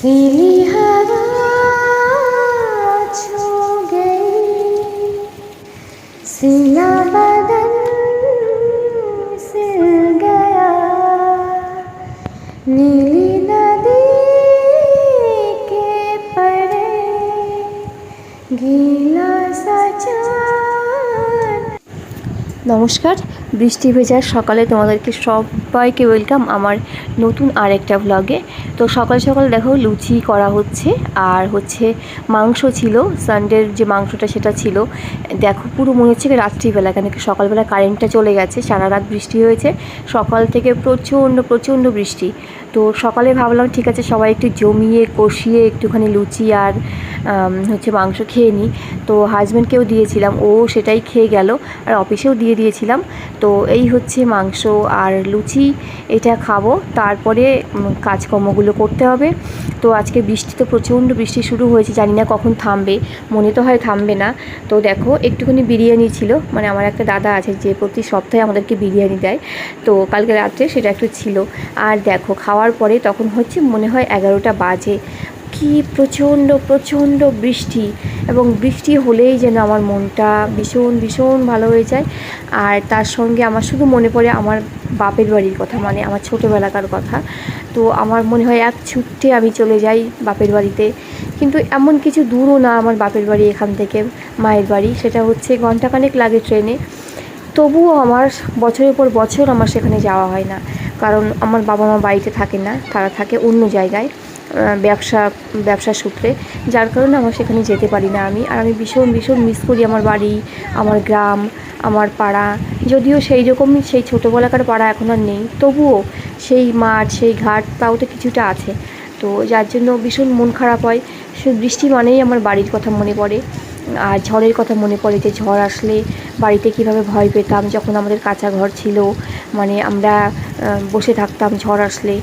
सिली हवा छू गई सिला बदन सिल गया नीली नदी के परे गीला सा चांद নমস্কার বৃষ্টি ভেজার সকালে তোমাদেরকে সবাইকে ওয়েলকাম আমার নতুন আরেকটা ভ্লগে তো সকাল সকাল দেখো লুচি করা হচ্ছে, আর হচ্ছে মাংস ছিল সানডের যে মাংসটা সেটা ছিল। দেখো পুরো মনে হচ্ছে রাত্রিবেলা, কেন কি সকালবেলা কারেন্টটা চলে গেছে, সারা রাত বৃষ্টি হয়েছে। সকাল থেকে প্রচণ্ড প্রচণ্ড বৃষ্টি। তো সকালে ভাবলাম ঠিক আছে, সবাই একটু জমিয়ে, কষিয়ে একটুখানি লুচি আর হচ্ছে মাংস খেয়ে নিই তো হাজব্যান্ডকেও দিয়েছিলাম, ও সেটাই খেয়ে গেল, আর অফিসেও দিয়ে দিয়েছিলাম। তো এই হচ্ছে মাংস আর লুচি, এটা খাব। তারপরে কাজকর্মগুলো করতে হবে। তো আজকে বৃষ্টি তো প্রচণ্ড বৃষ্টি শুরু হয়েছে, জানি না কখন থামবে। মনে তো হয় থামবে না। তো দেখো, একটুখানি বিরিয়ানি ছিল। মানে আমার একটা দাদা আছে যে প্রতি সপ্তাহে আমাদেরকে বিরিয়ানি দেয়। তো কালকে রাত্রে সেটা একটু ছিল। আর দেখো, খাওয়ার পরে তখন হচ্ছে মনে হয় এগারোটা বাজে। কি প্রচণ্ড প্রচণ্ড বৃষ্টি। এবং বৃষ্টি হলেই যেন আমার মনটা ভীষণ ভীষণ ভালো হয়ে যায়। আর তার সঙ্গে আমার শুধু মনে পড়ে আমার বাপের বাড়ির কথা মানে আমার ছোটোবেলাকার কথা। তো আমার মনে হয় এক ছুট্টে আমি চলে যাই বাপের বাড়িতে। কিন্তু এমন কিছু দূরও না আমার বাপের বাড়ি এখান থেকে, মায়ের বাড়ি। সেটা হচ্ছে ঘন্টাখানেক লাগে ট্রেনে। তবুও আমার বছরের পর বছর আমার সেখানে যাওয়া হয় না। কারণ আমার বাবা মা বাড়িতে থাকে না, তারা থাকে অন্য জায়গায়। ব্যবসা ব্যবসা সূত্রে, যার কারণে আমার সেখানে যেতে পারি না আমি। আর আমি ভীষণ ভীষণ মিস করি আমার বাড়ি, আমার গ্রাম, আমার পাড়া। যদিও সেই রকমই সেই ছোটোবেলাকার পাড়া এখন আর নেই। তবুও সেই মাঠ, সেই ঘাট, তাও তো কিছুটা আছে। তো যার জন্য ভীষণ মন খারাপ হয়। সে বৃষ্টি মানেই আমার বাড়ির কথা মনে পড়ে। আর ঝড়ের কথা মনে পড়ে যে ঝড় আসলে বাড়িতে কীভাবে ভয় পেতাম, যখন আমাদের কাঁচা ঘর ছিল। মানে আমরা বসে থাকতাম ঝড় আসলে।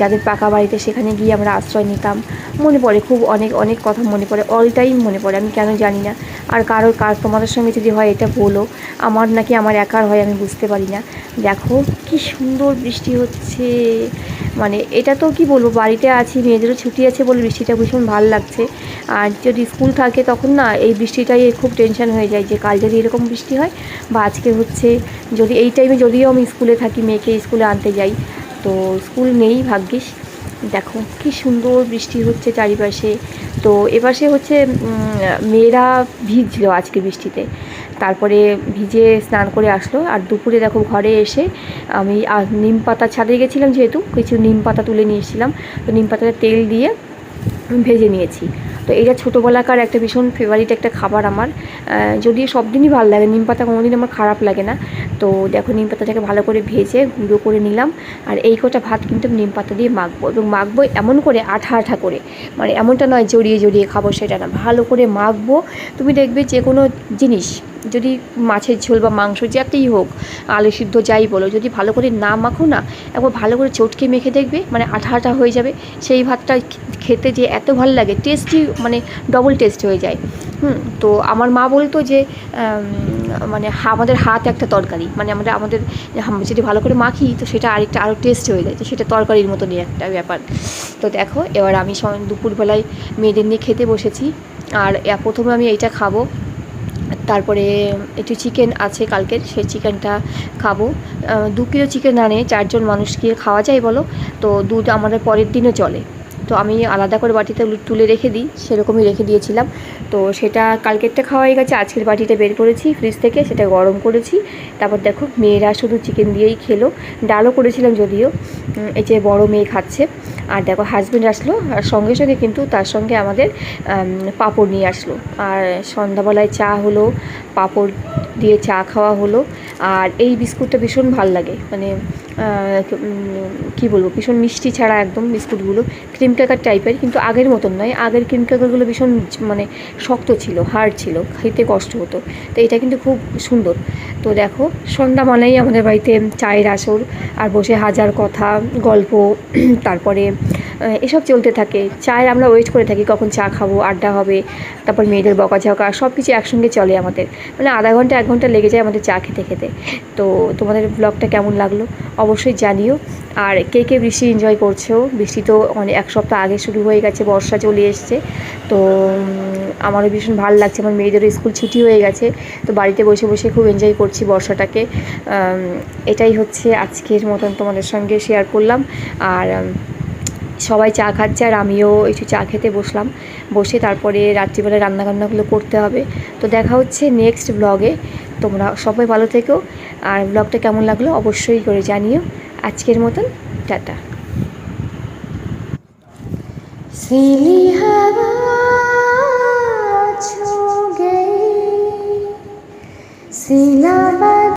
যাদের পাকা বাড়িতে সেখানে গিয়ে আমরা আশ্রয় নিতাম। মনে পড়ে খুব অনেক অনেক কথা মনে পড়ে অল টাইম মনে পড়ে, আমি কেন জানি না। আর কারোর, কার, তোমাদের সঙ্গে যদি হয় এটা বলো। আমার নাকি আমার একার হয়, আমি বুঝতে পারি না। দেখো, কি সুন্দর বৃষ্টি হচ্ছে। মানে এটা তো কি বলব, বাড়িতে আছি, মেয়েদেরও ছুটি আছে বলে বৃষ্টিটা ভীষণ ভালো লাগছে। আর যদি স্কুল থাকে তখন না, এই বৃষ্টিটাই খুব টেনশন হয়ে যায় যে কাল যদি এরকম বৃষ্টি হয়, বা আজকে হচ্ছে, যদি এই টাইমে যদিও আমি স্কুলে থাকি, মেয়েকে স্কুলে আনতে যাই তো স্কুল নেই ভাগ্যিস। দেখো কি সুন্দর বৃষ্টি হচ্ছে চারিপাশে। তো এপাশে হচ্ছে মেয়েরা ভিজলো আজকে বৃষ্টিতে। তারপরে ভিজে স্নান করে আসলো। আর দুপুরে দেখো ঘরে এসে আমি নিম পাতা ছাদে গেছিলাম যেহেতু, কিছু নিম পাতা তুলে নিয়েছিলাম তো নিম পাতাটা তেল দিয়ে ভেজে নিয়েছি। তো এটা ছোটোবেলাকার একটা ভীষণ ফেভারিট একটা খাবার আমার। যদি যদিও সব দিনই ভালো লাগে, নিম পাতা কোনোদিন আমার খারাপ লাগে না। তো দেখো, নিম পাতাটাকে ভালো করে ভেজে গুঁড়ো করে নিলাম। আর এই কটা ভাত কিন্তু নিম পাতা দিয়ে মাখবো এবং মাখবো এমন করে, আঠা আঠা করে। মানে এমনটা নয়, জড়িয়ে জড়িয়ে খাব সেটা না, ভালো করে মাখবো। তুমি দেখবে যে কোনো জিনিস যদি মাছের ঝোল বা মাংস যাতেই হোক, আলু সিদ্ধ যাই বলো, যদি ভালো করে না মাখো না, একবার ভালো করে চটকে মেখে দেখবে মানে আঠা আঠা হয়ে যাবে। সেই ভাতটা খেতে যে এত ভালো লাগে টেস্টি মানে ডবল টেস্ট হয়ে যায়। হুম, তো আমার মা বলতো যে মানে আমাদের হাত একটা তরকারি মানে আমরা, আমাদের যদি ভালো করে মাখি, তো সেটা আরেকটা আরও টেস্ট হয়ে যায়, তো সেটা তরকারির মতনই একটা ব্যাপার। তো দেখো, এবার আমি দুপুরবেলায় মেয়েদের নিয়ে খেতে বসেছি, আর প্রথমে আমি এইটা খাব। তারপরে একটু চিকেন আছে কালকের সেই চিকেনটা খাব। দু কিলো চিকেন আনে, চারজন মানুষকে খাওয়া যায় বলো। তো দুধ আমাদের পরের দিনও চলে। তো আমি আলাদা করে বাটিতে তুলে রেখে দিই, সেরকমই রেখে দিয়েছিলাম। তো সেটা কালকেরটা খাওয়া হয়ে গেছে, আজকের বাটিটা বের করেছি ফ্রিজ থেকে, সেটা গরম করেছি। তারপর দেখো, মেয়েরা শুধু চিকেন দিয়েই খেলো। ডালও করেছিলাম যদিও। এই যে বড় মেয়ে খাচ্ছে। আর দেখো হাজব্যান্ড আসলো, আর সঙ্গে সঙ্গে কিন্তু তার সঙ্গে আমাদের পাপড় নিয়ে আসলো। আর সন্ধ্যাবেলায় চা হলো, পাপড় দিয়ে চা খাওয়া হলো, আর এই বিস্কুটটা ভীষণ ভালো লাগে। মানে কি বলব, ভীষণ মিষ্টি ছাড়া একদম বিস্কুটগুলো ক্রিম কেকার টাইপের কিন্তু আগের মতন নয়। আগের ক্রিম কেকারগুলো ভীষণ মানে শক্ত ছিল হার্ড ছিল, খেতে কষ্ট হতো। তো এটা কিন্তু খুব সুন্দর। তো দেখো, সন্ধ্যা মানেই আমাদের বাড়িতে চায়ের আসর, আর বসে হাজার কথা, গল্প, তারপরে এসব চলতে থাকে। চায়ের আমরা ওয়েট করে থাকি, কখন চা খাব, আড্ডা হবে, তারপর মেয়েদের বকাঝকা সব কিছু একসঙ্গে চলে আমাদের। মানে আধা ঘণ্টা, এক ঘণ্টা লেগে যায় আমাদের চা খেতে খেতে। তো তোমাদের ব্লগটা কেমন লাগল? অবশ্যই জানিও। আর কে কে বৃষ্টি এনজয় করছ? বৃষ্টি তো অনেক এক সপ্তাহ আগে শুরু হয়ে গেছে, বর্ষা চলে এসছে। তো আমারও ভীষণ ভালো লাগছে। আমার মেয়েদেরও স্কুল ছুটি হয়ে গেছে। তো বাড়িতে বসে বসে খুব এনজয় করছি বর্ষাটাকে। এটাই হচ্ছে আজকের মতন তোমাদের সঙ্গে শেয়ার করলাম। আর সবাই চা খাচ্ছে আর আমিও একটু চা খেতে বসলাম। বসে তারপরে রাত্রিবেলা রান্নাবান্নাগুলো করতে হবে। তো দেখা হচ্ছে নেক্সট ব্লগে তোমরা সবাই ভালো থেকো। আর ব্লগটা কেমন লাগল অবশ্যই করে জানিও। আজকের মতন টাটা। সিলি হাওয়া সিলা